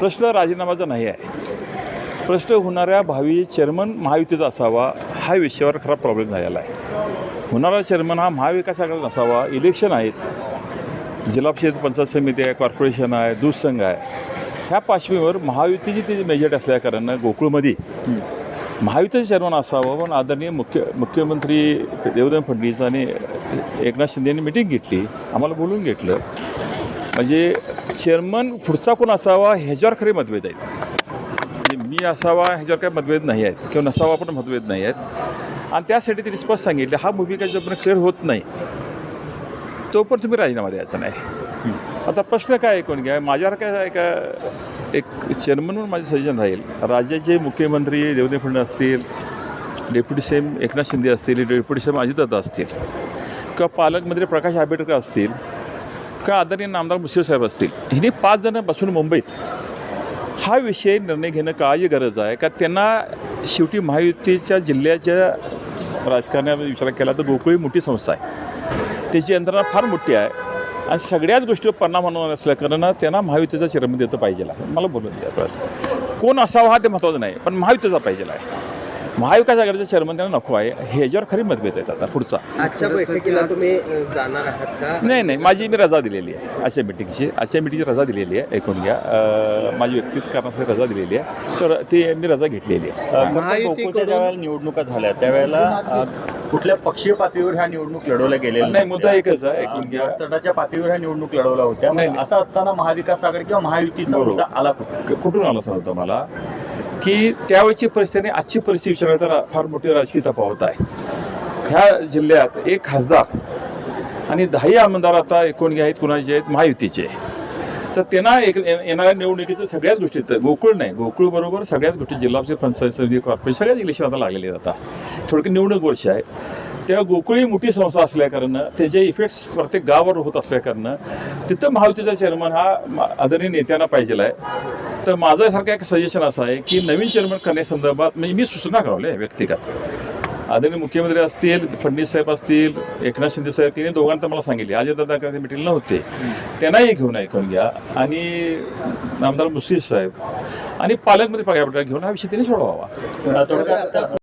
प्रश्न राजीनामाचा नाही आहे. प्रश्न होणाऱ्या भावी चेअरमन महायुतीचा असावा हा विषयावर खरा प्रॉब्लेम झालेला आहे. होणारा चेअरमन हा महाविकास आघाडीचा नसावा इलेक्शन आहेत. जिल्हा परिषद पंचायत समिती आहे कॉर्पोरेशन आहे दूध संघ आहे. ह्या पार्श्वभूमीवर महायुतीची ती मेजॉरिटी असल्याकारणानं गोकुळमध्ये महायुतीचं चेअरमन असावं पण आदरणीय मुख्य मुख्यमंत्री देवेंद्र फडणवीस आणि एकनाथ शिंदे यांनी मिटिंग घेतली. आम्हाला बोलून घेतलं. म्हणजे चेअरमन पुढचा कोण असावा ह्याच्यावर खरे मतभेद आहेत. म्हणजे मी असावा ह्याच्यावर काही मतभेद नाही आहेत. किंवा नसावा पण मतभेद नाही आहेत. आणि त्यासाठी त्यांनी स्पष्ट सांगितले हा भूमिका जोपर्यंत क्लिअर होत नाही तो पण तुम्ही राजीनामा द्यायचा नाही. आता प्रश्न काय कोण घ्या? माझ्यावर काय आहे का? एक चेअरमन म्हणून माझे सजेशन राहील. राज्याचे मुख्यमंत्री देवेंद्र फडणवीस असतील डेप्युटी सीएम एकनाथ शिंदे असतील डेप्युटी सीएम अजितदादा असतील किंवा पालकमंत्री प्रकाश आंबेडकर असतील का आदरणीय नामदार मुश्रीफ साहेब असतील हिने पाच जणं बसून मुंबईत हा विषय निर्णय घेणं काळाची गरज आहे? का त्यांना शेवटी महायुतीच्या जिल्ह्याच्या राजकारणामध्ये विचार केला तर गोकुळी मोठी संस्था आहे. त्याची यंत्रणा फार मोठी आहे. आणि सगळ्याच गोष्टीवर परिणाम होणार असल्याकारणं त्यांना महायुतीचा चेअरमन देतं पाहिजे मला बोलून द्या कोण असावा हा ते महत्त्वाचं नाही पण महायुतीचा पाहिजे आहे. महाविकास आघाडीचा चेअरमन त्यांना नको आहे. ह्याच्यावर खरी मतभेद आहेत आता पुढचा. आजच्या बैठकीला तुम्ही अ, जाणार आहात का? नाही नाही माझी मी रजा दिलेली आहे. आजच्या मिटिंगची आजच्या मिटिंगची रजा दिलेली आहे ऐकून घ्या माझी व्यक्तिगत कारणासाठी रजा दिलेली आहे. तर ती मी रजा घेतलेली आहे. गोकुळच्या ज्या वेळेला निवडणुका झाल्या त्यावेळेला कुठल्या पक्षीय पातळीवर ह्या निवडणूक लढवल्या गेलेल्या नाही मुद्दा एकच आहे ऐकून घ्या तटाच्या पातळीवर ह्या निवडणूक लढवल्या होत्या. असं असताना महाविकास आघाडी किंवा महायुतीचा आला कुठून? आलं सांगतो मला? की त्यावेळची परिस्थिती आणि आजची परिस्थिती विचारली तर फार मोठी राजकीय तफावत आहे. ह्या जिल्ह्यात एक खासदार आणि दहाही आमदार आता एकूण आहेत कुणाचे आहेत महायुतीचे. तर त्यांना एक येणाऱ्या निवडणुकीचं सगळ्याच गोष्टी आहेत. गोकुळ नाही. गोकुळ बरोबर सगळ्याच गोष्टी जिल्हा पंचायत समिती कॉर्पोरेशन सगळ्याच इलेक्शन आता लागलेले जातात थोडक्यात निवडणूक वर्ष आहे. त्या गोकुळी मोठी संस्था असल्याकारणं त्याचे इफेक्ट्स प्रत्येक गावावर होत असल्याकारणं तिथं महायुतीचा चेअरमन हा आदरणीय नेत्यांना पाहिजे आहे. तर माझं सारखं एक सजेशन असं आहे की नवीन चेअरमन करण्यासंदर्भात म्हणजे मी सूचना करावल्या व्यक्तिगत. आदरणीय मुख्यमंत्री असतील फडणवीस साहेब असतील एकनाथ शिंदे साहेब तिने दोघांना तर मला सांगितले. अजयदादा काही मिटिंग नव्हते त्यांनाही घेऊन ऐकून घ्या. आणि नामदार मुश्रीफ साहेब आणि पालकमंत्री पगार घेऊन हा विषय त्यांनी सोडवावा.